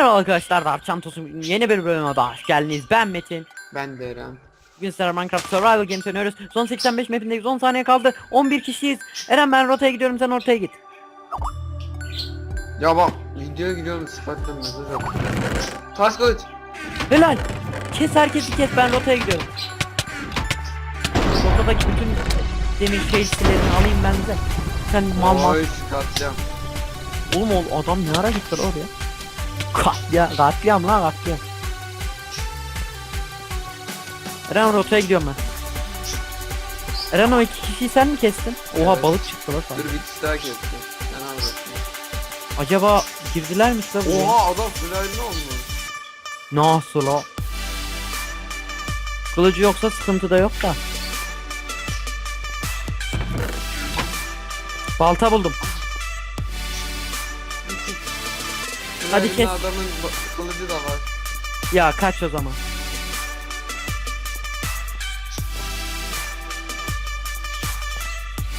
Merhaba arkadaşlar Dark Çantos'un yeni bir bölümüne daha hoş geldiniz. Ben Metin. Ben de Eren. Bugün sizlerle Minecraft Survival Games oynuyoruz. Son 85 mapindeyiz 10 saniye kaldı. 11 kişiyiz. Eren ben rotaya gidiyorum sen ortaya git. Ya bak videoya gidiyorum sıfatla mesaj at. Taş kılıç. Helal. Kes herkesi kes ben rotaya gidiyorum. Rotadaki bütün demir şeysilerini alayım ben de. Sen mal mal. Oy katacağım. Oğlum adam ne ara gitti oraya? Katliam, katliam lan katliam. Eren rotaya gidiyorum ben. Eren o iki kişiyi sen mi kestin? Oha Evet. balık çıktı lan sana. Dur bir kişi daha kesti. Sen al bakayım. Acaba girdiler mi size buraya? Oha adam fırlayın olmuş. Nasıl o? Kılıcı yoksa sıkıntı da yok da. Balta buldum. Hadi kes. adamın kılıcı da var. Ya kaç o zaman.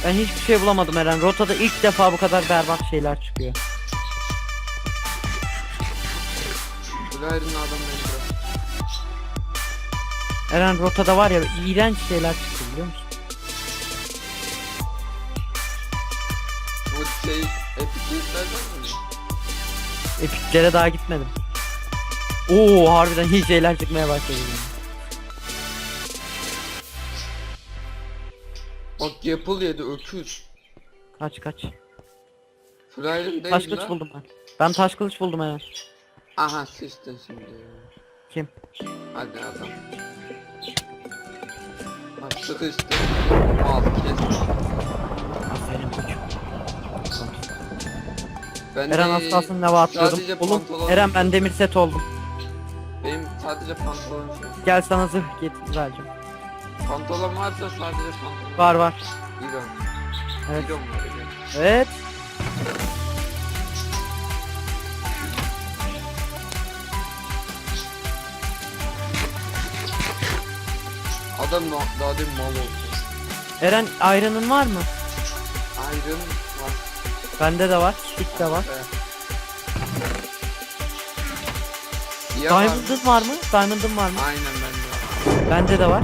Ben hiçbir şey bulamadım Eren. Rotada ilk defa bu kadar berbat şeyler çıkıyor. Fırlayın adam beni. Eren rotada var ya iğrenç şeyler çıktı biliyor musun? Bu şey epikliklerden mi? Epiklere daha gitmedim. Oo harbiden iyi şeyler çıkmaya başladı. Bak yapıl yedi öküz. Kaç kaç. Taş değil kılıç lan. buldum ben. Ben taş kılıç buldum Eren. Aha sıçtın şimdi. Kim? Hadi adam. Bak sıkıştı. Al kes. Ben Eren de az kalsın lava atıyordum. sadece Oğlum pantolon- Eren ben demir set oldum. Benim sadece pantolon şey. Gel sana zırh getir vereceğim. Pantolon varsa sadece pantolon. Var var. Bilom. Evet. Bilom var. evet. Evet. Adam da, daha demin mal oldu. Eren ayranın var mı? Iron var. Bende de var. Stick de var. Evet. Ya. Diamond'ın var mı? Diamond'ın var mı? Aynen bende var. Bende de var.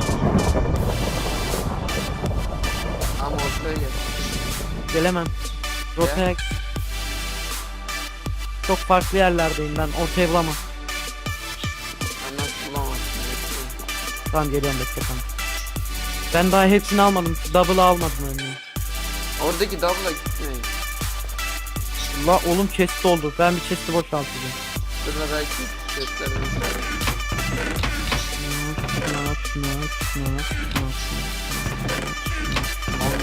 Ama ortaya gel. Gelemem. Rotaya... Çok farklı yerlerdeyim ben. Ortaya bulamam. Ben nasıl bulamazsın? Tamam geliyorum bekle tamam. Ben daha hepsini almadım. Double'ı almadım örneğin. Oradaki double'a gitmeyin. La oğlum chest doldu. Ben bir chest'i boşaltacağım. Şurada belki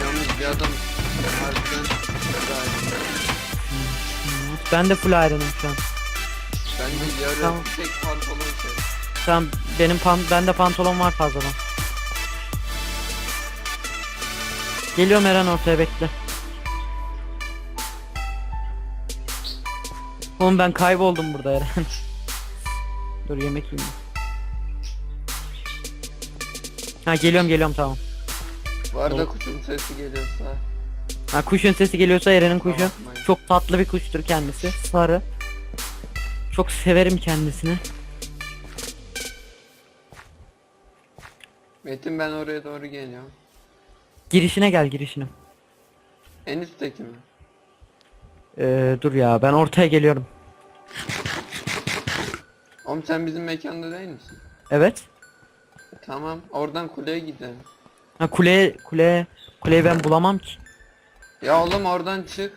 yalnız bir adam harbiden gayet. Ben de full iron'ım şu an. Ben de yarı Tamam. tek pantolon şey. Tamam benim pan bende pantolon var fazladan. Geliyorum Eren ortaya bekle. Oğlum ben kayboldum burada Eren. Dur yemek yiyeyim. Ha geliyorum geliyorum tamam. Bu arada Oğlum. kuşun sesi geliyorsa. Ha kuşun sesi geliyorsa Eren'in kuşu. bakmayın. Çok tatlı bir kuştur kendisi. Sarı. Çok severim kendisini. Metin ben oraya doğru geliyorum. Girişine gel girişine. En üstteki mi? Ee, dur ya ben ortaya geliyorum. Oğlum sen bizim mekanda değil misin? Evet. Tamam oradan kuleye gidelim. Ha kuleye kuleye kuleyi ben bulamam ki. Ya oğlum oradan çık.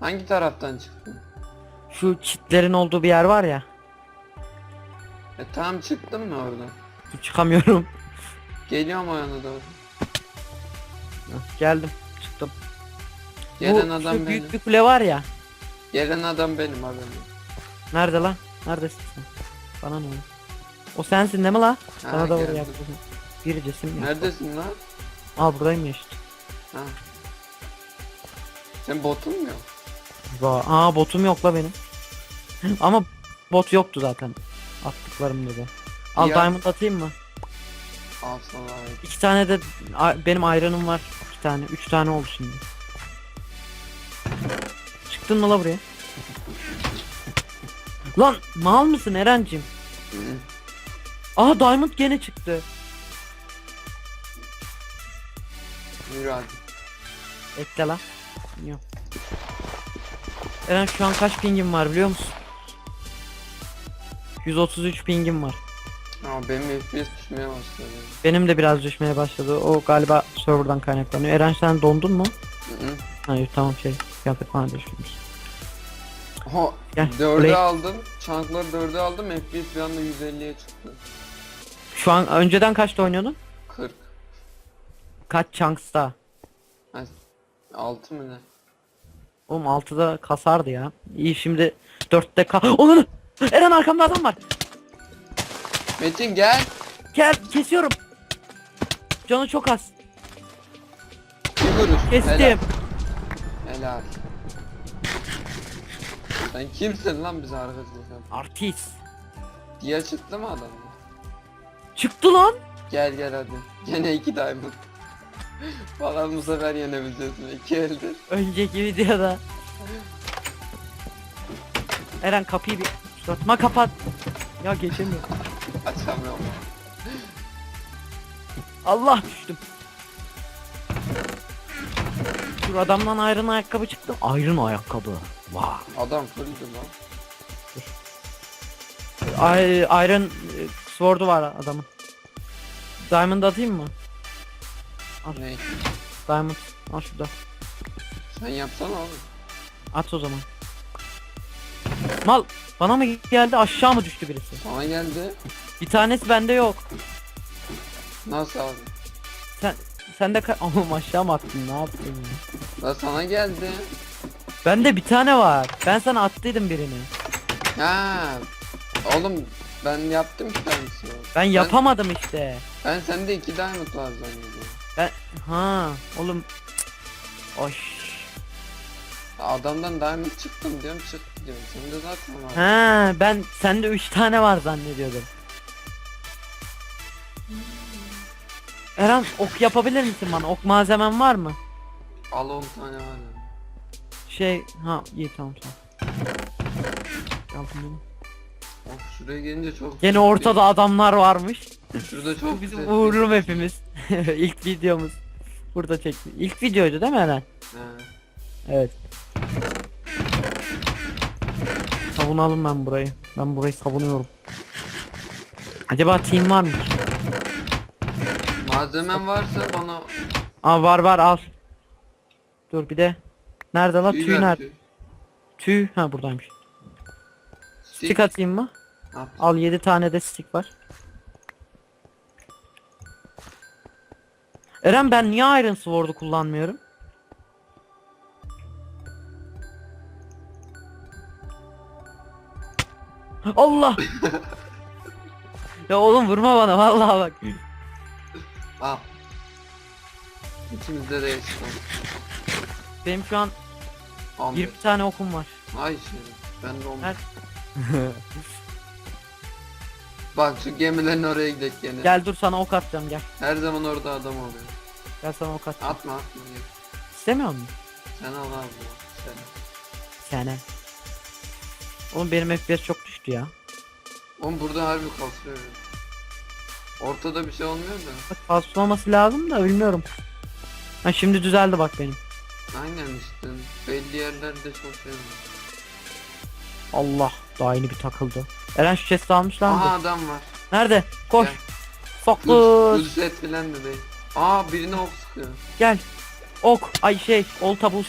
Hangi taraftan çıktın? Şu çitlerin olduğu bir yer var ya. E tamam çıktın mı oradan? Çıkamıyorum. Geliyorum o yana doğru. Hah, Geldim. Gelen Bu adam şu benim. büyük bir kule var ya. Gelen adam benim yok. Nerede lan? Neredesin sen? Bana ne? oluyor? O sensin değil mi la? Ha, Sana doğru geldim. yaklaşın. Bir cisim ya. Neredesin lan? Aa buradayım ya işte. Ha. Sen botun mu yok? Va- Aa botum yok la benim. Ama bot yoktu zaten. Attıklarım dedi. Al Ya. diamond atayım mı? Al sana abi. İki tane de a- benim ayranım var. İki tane. Üç tane oldu şimdi. Çıktın mı la buraya? Lan mal mısın Erencim? Aha diamond gene çıktı. Yürü hadi. Bekle lan. Yok. Eren şu an kaç pingim var biliyor musun? 133 pingim var. Ama benim FPS düşmeye başladı. Benim de biraz düşmeye başladı. O galiba serverdan kaynaklanıyor. Eren sen dondun mu? Hı hı. Hayır tamam şey. Kıyafet falan düşmüş. Ha, Gel, 4'e buraya- aldım. Chunk'ları 4'e aldım. FPS bir anda 150'ye çıktı. Şu an önceden kaçta oynuyordun? 40. Kaç chunks'ta? 6 mı ne? Oğlum 6'da kasardı ya. İyi şimdi 4'te ka... Onun! Eren arkamda adam var. Metin gel. Gel kesiyorum. Canı çok az. Bir vuruş. Kestim. Helal. Sen kimsin lan bize arkadaşlık yap? Artist. Diye çıktı mı adam? Çıktı lan. Gel gel hadi. Gene iki diamond. Falan bu sefer yenebileceğiz mi? İki eldir. Önceki videoda. Eren kapıyı bir suratıma kapat. Ya geçemiyorum. Açamıyorum. Allah düştüm. Dur adamdan ayrın ayakkabı çıktı. Ayrın ayakkabı. Vay. Adam fulldü lan. Ay, Iron e, Sword'u var adamın. Diamond atayım mı? Ne? Diamond. Al şurada. Sen yapsana oğlum. At o zaman. Mal bana mı geldi aşağı mı düştü birisi? Sana geldi. Bir tanesi bende yok. Nasıl abi? Sen sen de ka- Oğlum aşağı mı attın ne yaptın ya? La sana geldi. Bende bir tane var. Ben sana attıydım birini. Ha. Oğlum ben yaptım ki tanesi. Ben yapamadım işte. Ben sende iki diamond var zannediyorum. Ben ha oğlum. Oş. Adamdan diamond çıktım diyorum çıktı diyorum. Sende zaten var. Ha ben sende 3 tane var zannediyordum. Eren ok yapabilir misin bana? Ok malzemen var mı? Al 10 tane var ya. Şey ha iyi tamam tamam. Yaptım bunu. Of şuraya gelince çok Gene ortada adamlar varmış. Şurada çok Bizim güzel. uğurlu hepimiz. İlk videomuz. Burada çekti. İlk videoydu değil mi Eren? Ha. Evet. Savunalım ben burayı. Ben burayı savunuyorum. Acaba team var mı? Malzemen varsa bana Aa var var al. Dur bir de. Nerede la tüy nerede? tüy. Tüy ha buradaymış. Stick. Stick atayım mı? At. Al 7 tane de stick var. Eren ben niye Iron Sword'u kullanmıyorum? Allah! ya oğlum vurma bana vallahi bak. Al. İkimizde de oldu. Benim şu an Al. 20 tane okum var. Ay şerif. Ben de olmuş. Her- Bak şu gemilerin oraya gidelim gene. Gel dur sana ok atacağım gel. Her zaman orada adam oluyor. Gel sana ok atacağım. Atma atma. gel. İstemiyor musun? Sen al abi. Sen. Sene. Oğlum benim FPS çok düştü ya. Oğlum burada harbi kasıyor. Ortada bir şey olmuyor da. Bak kasmaması lazım da bilmiyorum. Ha şimdi düzeldi bak benim. Aynen işte. Belli yerlerde çok şey var. Allah daha yeni bir takıldı. Eren şu chest almış lan. Aha adam var. Nerede? Koş. Gel. Fokus. set filan da değil. Aa birine ok sıkıyor. Gel. Ok. Ay şey. Olta buz.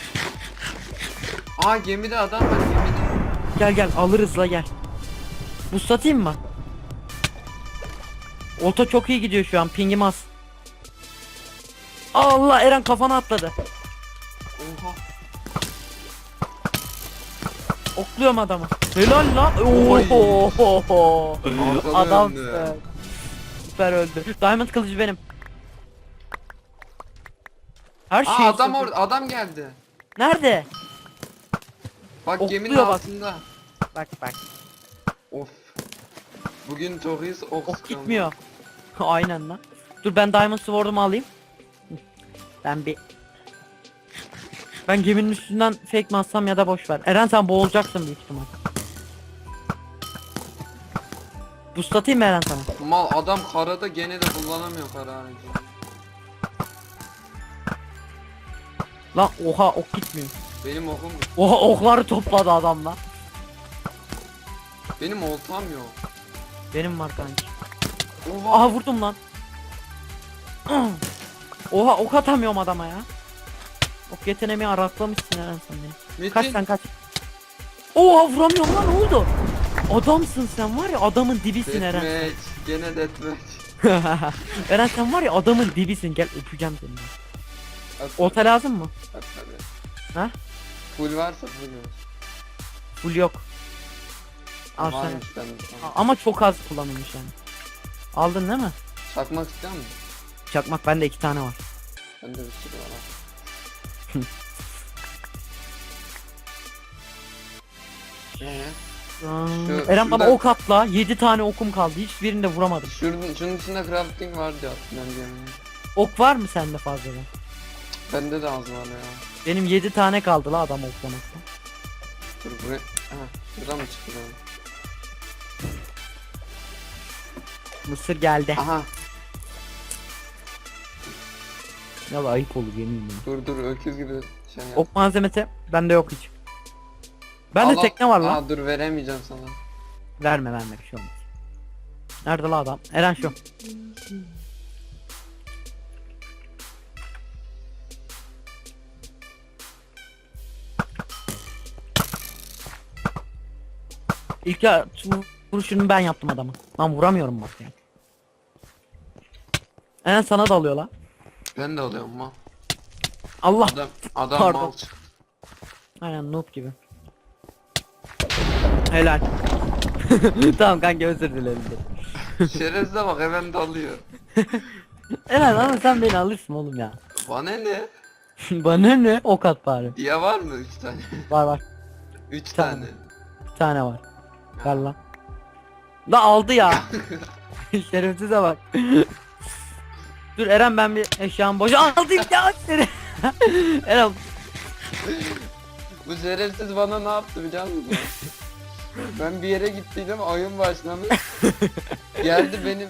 Aa gemide adam var gemide. Gel gel alırız la gel. Buz satayım mı? Olta çok iyi gidiyor şu an. Pingim az. Allah Eren kafana atladı. Oha. Okluyorum adamı. Helal lan. Oho. Arkadan Adam süper. Süper öldü. Diamond kılıcı benim. Her şey. Aa adam orada adam geldi. Nerede? Bak Okluyor geminin bak. altında. Bak bak. Of. Bugün iyiyiz ok, Ok gitmiyor. Aynen lan. Dur ben Diamond Sword'umu alayım. Ben bir ben geminin üstünden fake mi atsam ya da boş ver. Eren sen boğulacaksın büyük ihtimal. Boost atayım mı Eren sana? Mal adam karada gene de kullanamıyor kara aracı. Lan oha ok gitmiyor. Benim okum Oha okları topladı adam lan. benim oltam yok. Benim var kanki. Oha. Aha vurdum lan. Oha ok atamıyorum adama ya. Ok yeteneğimi araklamışsın Eren sen beni. Metin. Kaç sen kaç. Oha vuramıyorum lan ne oldu? Adamsın sen var ya adamın dibisin Eren. Deathmatch. Gene deathmatch. Eren sen var ya adamın dibisin gel öpeceğim seni. At Olta lazım mı? At tabii. Ha? Full varsa full var. Full yok. Al sen. Varmış bende sana. Ama çok az kullanılmış yani. Aldın değil mi? Çakmak ister misin? Çakmak bende iki tane var. Bende bir sürü var. Eee? Şu- Eren bana şurada- ok atla. 7 tane okum kaldı. Hiçbirini de vuramadım. Şunun, şunun içinde crafting var diye diyorum. Ok var mı sende fazladan? Bende de az var ya. Benim 7 tane kaldı la adam oklamakta. Dur buraya. Aha. Buradan mı çıktı Mısır geldi. Aha. Ya ayıp olur yemin ederim. Dur dur öküz gibi şey yap. Ok malzemesi bende yok hiç. Bende Allah- tekne var lan. Aa dur veremeyeceğim sana. Verme verme bir şey olmaz. Nerede la adam? Eren şu. İlk ya vuruşunu ben yaptım adamı. Lan vuramıyorum bak ya. Eren sana da alıyor la. Ben de alıyorum ma. Allah. Adam adam Pardon. mal. Aynen noob gibi. Helal. tamam kanka özür dilerim. Şerefsize bak hemen dalıyor. Eren ama sen beni alırsın oğlum ya. Bana ne? Bana ne? Ok at bari. Diye var mı 3 tane? Var var. 3 Tamam. tane. Bir tane var. Ver lan. La aldı ya. Şerefsize bak. Dur Eren ben bir eşyamı boş aldım ya seni. Eren Bu şerefsiz bana ne yaptı biliyor musun? ben bir yere gittiydim oyun başlamış. Geldi benim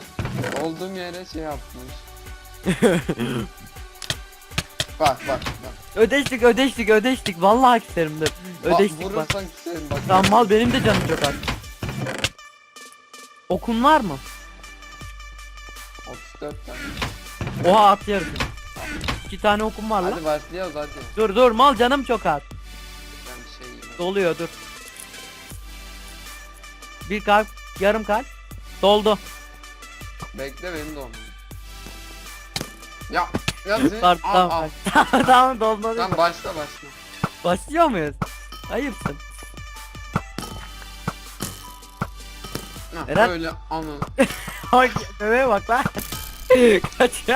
olduğum yere şey yapmış. bak bak bak. ödeştik ödeştik ödeştik. Vallahi isterim dur. Ödeştik bak. bak. Vurursan bak. Tamam mal benim de canım çok az. Okun var mı? 34 tane. Oha atıyoruz. İki tane okum var lan. Hadi başlıyoruz hadi. Dur dur mal canım çok az. Ben bir şey yiyeyim. Doluyor dur. Bir kalp, yarım kalp. Doldu. Bekle beni de onu. Ya ya senin... Tamam Al, tamam. al. Tamam tamam dolmadı. Tamam başla başla. Başlıyor muyuz? Ayıpsın. Ha, Eren- Böyle anı. Bak bebeğe bak lan. Kaç.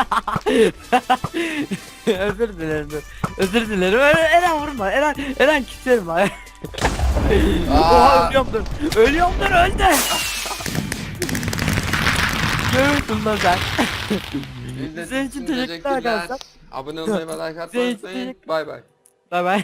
Özür dilerim dur. Özür dilerim. Eren, Eren vurma. Eren Eren küserim ha. Oha ölüyorum dur. Ölüyorum dur öldü. Gördün lan sen. İzlediğiniz Senin için teşekkürler arkadaşlar. Abone olmayı ve like atmayı için unutmayın. Bay bay. Bay bay.